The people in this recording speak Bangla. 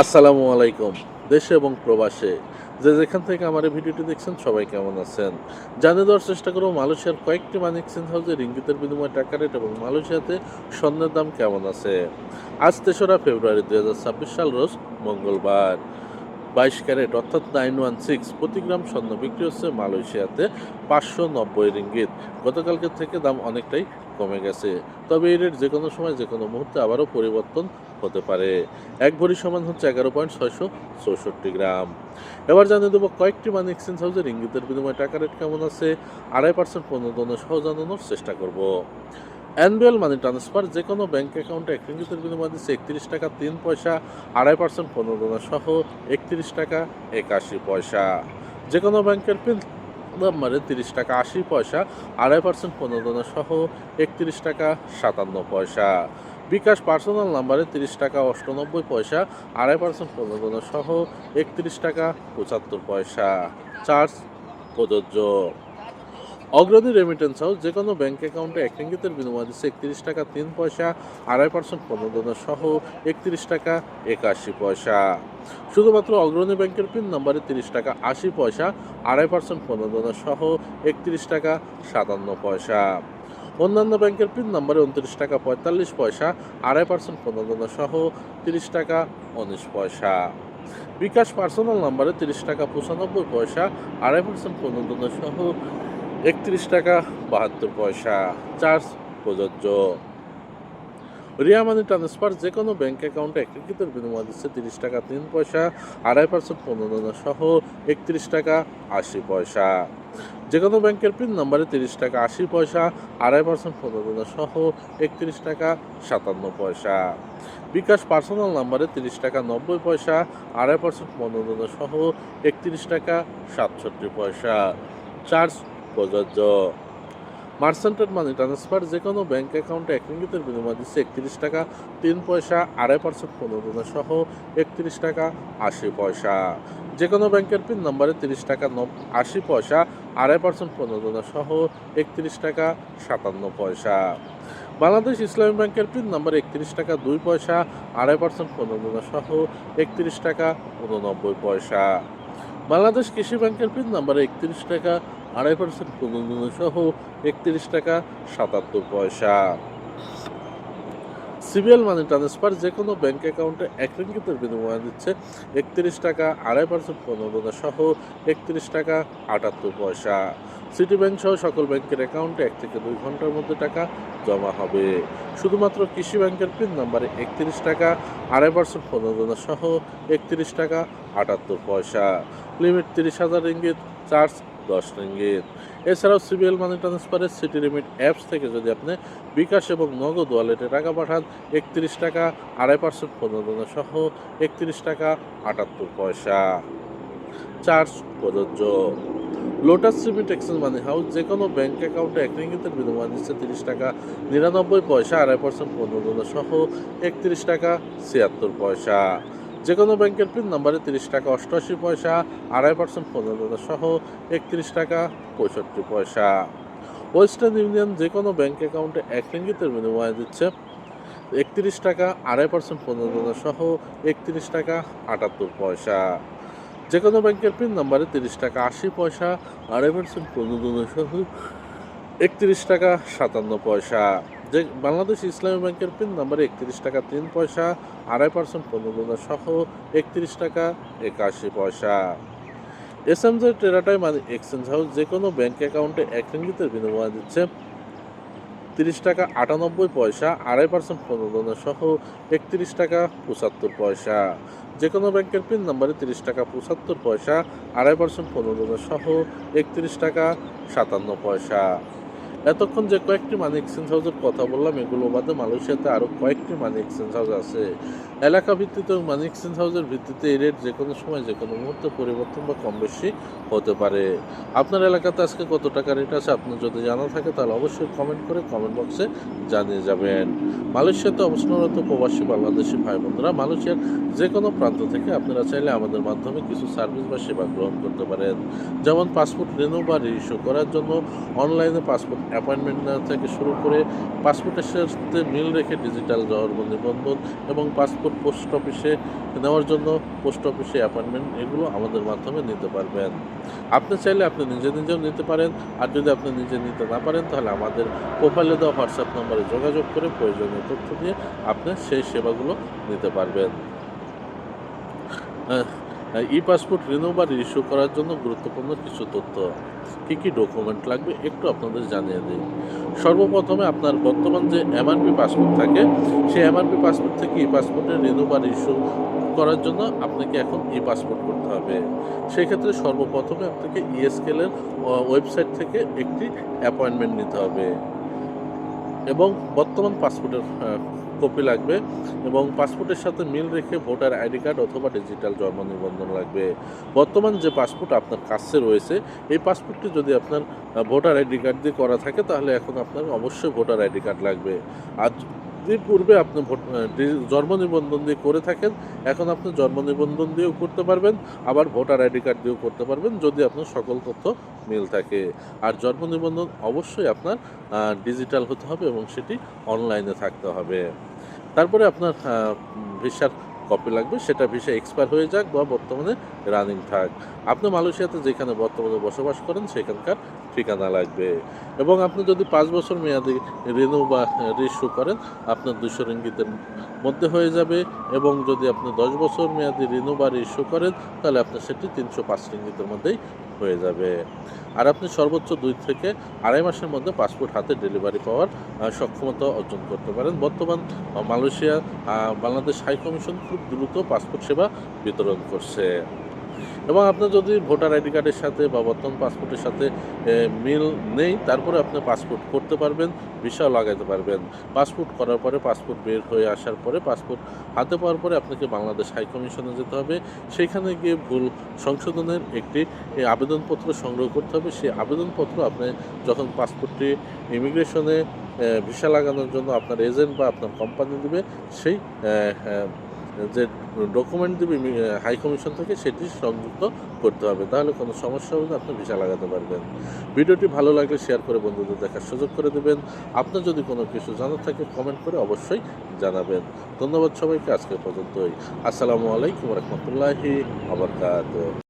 আসসালামু আলাইকুম, দেশে এবং প্রবাসে। যে যেখান থেকে আমার এই ভিডিওটি দেখছেন, সবাই কেমন আছেন? জানিয়ে দেওয়ার চেষ্টা করব, মালয়েশিয়ার কয়েকটি মানি এক্সচেঞ্জ হাউসে রিঙ্গিতের বিনিময়ে টাকা রেট এবং মালয়েশিয়াতে স্বর্ণের দাম কেমন আছে? আজ তেসরা ফেব্রুয়ারি দুই হাজার ছাব্বিশ সাল রোজ মঙ্গলবার। বাইশ ক্যারেট, অর্থাৎ নাইন ওয়ান সিক্স প্রতি গ্রাম স্বর্ণ বিক্রি হচ্ছে মালয়েশিয়াতে পাঁচশো নব্বই রিঙ্গিত। গতকালকের থেকে দাম অনেকটাই কমে গেছে। তবে এই রেট যে কোনো সময় যে কোনো মুহূর্তে আবারও পরিবর্তন হতে পারে। এক ভরি সমান হচ্ছে এগারো পয়েন্ট ছয়শো চৌষট্টি গ্রাম। এবার জানিয়ে দেবো কয়েকটি মানি এক্সচেঞ্জ হাউসের ইঙ্গিতের বিনিময়ে টাকা রেট কেমন আছে? আড়াই পার্সেন্ট প্রণোদনের সহ জানানোর চেষ্টা করব। অ্যানুয়াল মানি ট্রান্সফার যে কোনো ব্যাঙ্ক অ্যাকাউন্টে এক রিঙ্গিতের বিনিময়ে দিচ্ছে একত্রিশ টাকা তিন পয়সা, আড়াই পার্সেন্ট প্রণোদনা সহ একত্রিশ টাকা একাশি পয়সা। যে কোনো ব্যাংকের পিন নাম্বারে তিরিশ টাকা আশি পয়সা, আড়াই পার্সেন্ট প্রণোদনা সহ একত্রিশ টাকা সাতান্ন পয়সা। বিকাশ পার্সোনাল নাম্বারে তিরিশ টাকা অষ্টানব্বই পয়সা, আড়াই পার্সেন্ট প্রণোদনা সহ একত্রিশ টাকা পঁচাত্তর পয়সা। চার্জ প্রযোজ্য। অগ্রণী রেমিটেন্স হাউস যে কোনো ব্যাঙ্ক অ্যাকাউন্টে এক রিঙ্গিতের বিনিময় দিচ্ছে একত্রিশ টাকা তিন পয়সা, আড়াই পার্সেন্ট প্রণোদনা সহ একত্রিশ টাকা একাশি পয়সা। শুধুমাত্র অগ্রণী ব্যাংকের পিন নম্বরে তিরিশ টাকা আশি পয়সা, আড়াই পার্সেন্ট প্রণোদনা সহ একত্রিশ টাকা সাতান্ন পয়সা। অন্যান্য ব্যাংকের পিন নাম্বারে উনত্রিশ টাকা পঁয়তাল্লিশ পয়সা, আড়াই পার্সেন্ট প্রণোদনা সহ তিরিশ টাকা উনিশ পয়সা। বিকাশ পার্সোনাল নাম্বারে তিরিশ টাকা পঁচানব্বই পয়সা, আড়াই পার্সেন্ট প্রণোদনা সহ একত্রিশ টাকা বাহাত্তর পয়সা। চার্জ প্রযোজ্য। রিয়া মানি ট্রান্সফার যে কোনো ব্যাঙ্ক অ্যাকাউন্টে একীকৃতের বিনিময় দিচ্ছে তিরিশ টাকা, তিন পয়সা, আড়াই পার্সেন্ট প্রণোদনা সহ একত্রিশ টাকা, আশি পয়সা। যে কোনো ব্যাংকের পিন নাম্বারে তিরিশ টাকা, আশি পয়সা, আড়াই পার্সেন্ট প্রণোদনা সহ একত্রিশ টাকা, সাতান্ন পয়সা। বিকাশ পার্সোনাল নাম্বারে তিরিশ টাকা, নব্বই পয়সা, আড়াই পার্সেন্ট প্রণোদনা সহ একত্রিশ টাকা, সাতষট্টি পয়সা। চার্জ প্রযোজ্য। মার্সেন্টেড মানি ট্রান্সফার যে কোনো ব্যাঙ্ক অ্যাকাউন্টে এক রিঙ্গিতের বিনিময় দিচ্ছে একত্রিশ টাকা, তিন পয়সা, আড়াই পার্সেন্ট প্রণোদনা সহ একত্রিশ টাকা, আশি পয়সা। যে কোনো ব্যাংকের পিন নম্বরে তিরিশ টাকা আশি পয়সা, আড়াই পার্সেন্ট প্রণোদনা সহ একত্রিশ টাকা, সাতান্ন পয়সা। বাংলাদেশ ইসলামী ব্যাংকের পিন নম্বর একত্রিশ টাকা, দুই পয়সা, আড়াই পার্সেন্ট প্রণোদনা সহ একত্রিশ টাকা, উননব্বই পয়সা। বাংলাদেশ কৃষি ব্যাংকের পিন নম্বরে একত্রিশ টাকা আড়াই পার্সেন্ট প্রণোদনা সহ একত্রিশ টাকা সাতাত্তর পয়সা। সিবিএল মানি ট্রান্সফার যে কোনো ব্যাঙ্ক অ্যাকাউন্টে এক রিঙ্গিতের বিনিময়ে দিচ্ছে একত্রিশ টাকা আড়াই পার্সেন্ট প্রণোদনা সহ একত্রিশ টাকা আটাত্তর পয়সা। সিটি ব্যাংক সহ সকল ব্যাংকের অ্যাকাউন্টে এক থেকে দুই ঘণ্টার মধ্যে টাকা জমা হবে। শুধুমাত্র কৃষি ব্যাংকের পিন নাম্বারে একত্রিশ টাকা আড়াই পার্সেন্ট প্রণোদনা সহ একত্রিশ টাকা আটাত্তর পয়সা। লিমিট তিরিশ হাজার রিঙ্গিত চার্জ দশ রিঙ্গিত। এছাড়াও সিবিএল মানি ট্রান্সফারের সিটি লিমিট অ্যাপস থেকে যদি আপনি বিকাশ এবং নগদ ওয়ালেটে টাকা পাঠান, একত্রিশ টাকা, আড়াই পার্সেন্ট প্রণোদনা সহ একত্রিশ টাকা, আটাত্তর পয়সা। চার্জ প্রযোজ্য। লোটাস সিমিট এক্সচেঞ্জ মানি হাউস যে কোনো ব্যাঙ্ক অ্যাকাউন্টে এক রিঙ্গিতের বিনিময় দিচ্ছে তিরিশ টাকা, নিরানব্বই পয়সা, আড়াই পার্সেন্ট প্রণোদনা সহ একত্রিশ টাকা, ছিয়াত্তর পয়সা। যে কোনো ব্যাংকের পিন নম্বরে তিরিশ টাকা অষ্টআশি পয়সা, আড়াই পার্সেন্ট প্রণোদনা সহ একত্রিশ টাকা পঁয়ষট্টি পয়সা। ওয়েস্টার্ন ইউনিয়ন যে কোনো ব্যাংক অ্যাকাউন্টে এক রিঙ্গিতের বিনিময়ে দিচ্ছে। একত্রিশ টাকা, আড়াই পার্সেন্ট প্রণোদনা সহ একত্রিশ টাকা, আটাত্তর পয়সা। যে কোনো ব্যাংকের পিন নম্বরে তিরিশ টাকা, আশি পয়সা, আড়াই পার্সেন্ট প্রণোদনা সহ একত্রিশ টাকা, সাতান্ন পয়সা। যে বাংলাদেশ ইসলামী ব্যাংকের পিন নম্বরে একত্রিশ টাকা তিন পয়সা, আড়াই পার্সেন্ট প্রণোদনা সহ একত্রিশ টাকা একাশি পয়সা। এস এম জে টেরাটাই মানি এক্সচেঞ্জ হাউস যে কোনো ব্যাংক অ্যাকাউন্টে এক রিঙ্গিতের বিনিময় দিচ্ছে। তিরিশ টাকা আটানব্বই পয়সা, আড়াই পার্সেন্ট প্রণোদনা সহ একত্রিশ টাকা পঁচাত্তর পয়সা। যে কোনো ব্যাংকের পিন নাম্বারে তিরিশ টাকা পঁচাত্তর পয়সা, আড়াই পার্সেন্ট প্রণোদনা সহ একত্রিশ টাকা সাতান্ন পয়সা। এতক্ষণ যে কয়েকটি মানি এক্সচেঞ্জ হাউসের কথা বললাম, এগুলো বাদে মালয়েশিয়াতে আরও কয়েকটি মানি এক্সচেঞ্জ হাউস আছে। এলাকা ভিত্তিতে এবং মানি এক্সচেঞ্জ হাউসের ভিত্তিতে এই রেট যে কোনো সময় যে কোনো মুহূর্তে পরিবর্তন বা কম বেশি হতে পারে। আপনার এলাকাতে আজকে কত টাকা রেট আছে? আপনার যদি জানা থাকে, তাহলে অবশ্যই কমেন্ট করে কমেন্ট বক্সে জানিয়ে যাবেন। মালয়েশিয়াতে অবস্থানরত প্রবাসী বাংলাদেশি ভাই বোনরা মালয়েশিয়ার যে কোনো প্রান্ত থেকে আপনারা চাইলে আমাদের মাধ্যমে কিছু সার্ভিস বা সেবা গ্রহণ করতে পারেন। যেমন পাসপোর্ট রিনিউ বা রিইস্যু করার জন্য অনলাইনে পাসপোর্ট অ্যাপয়েন্টমেন্ট নেওয়া থেকে শুরু করে পাসপোর্টের সাথে মিল রেখে ডিজিটাল জবানবন্দি নিবন্ধন এবং পাসপোর্ট পোস্ট অফিসে নেওয়ার জন্য, পোস্ট অফিসে অ্যাপয়েন্টমেন্ট এগুলো আমাদের মাধ্যমে নিতে পারবেন। আপনি চাইলে আপনি নিজে নিজেও নিতে পারেন, আর যদি আপনি নিজে নিতে না পারেন, তাহলে আমাদের প্রোফাইলে দেওয়া হোয়াটসঅ্যাপ নম্বরে যোগাযোগ করে প্রয়োজনীয় তথ্য দিয়ে আপনি সেই সেবাগুলো নিতে পারবেন। ই পাসপোর্ট রিনিউ বা ইস্যু করার জন্য গুরুত্বপূর্ণ কিছু তথ্য। কী কী ডকুমেন্ট লাগবে একটু আপনাদের জানিয়ে দিই। সর্বপ্রথমে আপনার বর্তমান যে এমআরপি পাসপোর্ট থাকে, সেই এমআরপি পাসপোর্ট থেকে ই পাসপোর্টের রিনিউ বা ইস্যু করার জন্য আপনাকে এখন ই পাসপোর্ট করতে হবে। সেক্ষেত্রে সর্বপ্রথমে আপনাকে ইএসকেলের ওয়েবসাইট থেকে একটি অ্যাপয়েন্টমেন্ট নিতে হবে। এবং বর্তমান পাসপোর্টের কপি লাগবে এবং পাসপোর্টের সাথে মিল রেখে ভোটার আইডি কার্ড অথবা ডিজিটাল জন্ম নিবন্ধন লাগবে। বর্তমান যে পাসপোর্ট আপনার কাছে রয়েছে, এই পাসপোর্টটি যদি আপনার ভোটার আইডি কার্ড দিয়ে করা থাকে, তাহলে এখন আপনার অবশ্যই ভোটার আইডি কার্ড লাগবে। আর যদি পূর্বে আপনি ভোট জন্ম নিবন্ধন দিয়ে করে থাকেন, এখন আপনি জন্ম নিবন্ধন দিয়েও করতে পারবেন, আবার ভোটার আইডি কার্ড দিয়েও করতে পারবেন, যদি আপনার সকল তথ্য মিল থাকে। আর জন্ম নিবন্ধন অবশ্যই আপনার ডিজিটাল হতে হবে এবং সেটি অনলাইনে থাকতে হবে। তারপরে আপনার ভিসার কপি লাগবে, সেটা ভিসা এক্সপায়ার হয়ে যাক বা বর্তমানে রানিং থাক। আপনি মালয়েশিয়াতে যেখানে বর্তমানে বসবাস করেন, সেখানকার ঠিকানা লাগবে। এবং আপনি যদি পাঁচ বছর মেয়াদি রিনিউ বা রিস্যু করেন, আপনার দুশো রিঙ্গিতের মধ্যে হয়ে যাবে। এবং যদি আপনি দশ বছর মেয়াদি রিনিউ বা রিস্যু করেন, তাহলে আপনার সেটি তিনশো পাঁচ রিঙ্গিতের মধ্যেই হয়ে যাবে। আর আপনি সর্বোচ্চ দুই থেকে আড়াই মাসের মধ্যে পাসপোর্ট হাতে ডেলিভারি পাওয়ার সক্ষমতা অর্জন করতে পারেন। বর্তমান মালয়েশিয়া বাংলাদেশ হাই কমিশন খুব দ্রুত পাসপোর্ট সেবা বিতরণ করছে। এবং আপনার যদি ভোটার আইডি কার্ডের সাথে বা বর্তমান পাসপোর্টের সাথে মিল নেই, তারপরে আপনি পাসপোর্ট করতে পারবেন ভিসাও লাগাতে পারবেন। পাসপোর্ট করার পরে পাসপোর্ট বের হয়ে আসার পরে পাসপোর্ট হাতে পাওয়ার পরে আপনাকে বাংলাদেশ হাই কমিশনে যেতে হবে। সেইখানে গিয়ে ভুল সংশোধনের একটি আবেদনপত্র সংগ্রহ করতে হবে। সেই আবেদনপত্র আপনি যখন পাসপোর্টটি ইমিগ্রেশনে ভিসা লাগানোর জন্য আপনার এজেন্ট বা আপনার কোম্পানি দেবে, সেই যে ডকুমেন্ট দেবে হাই কমিশন থেকে সেটি সংযুক্ত করতে হবে। তাহলে কোনো সমস্যা হলে আপনি ভিসা লাগাতে পারবেন। ভিডিওটি ভালো লাগলে শেয়ার করে বন্ধুদের দেখার সুযোগ করে দেবেন। আপনার যদি কোনো কিছু জানার থাকে কমেন্ট করে অবশ্যই জানাবেন। ধন্যবাদ সবাইকে, আজকে পর্যন্তই। আসসালামু আলাইকুম রহমতুল্লাহি আবরকাত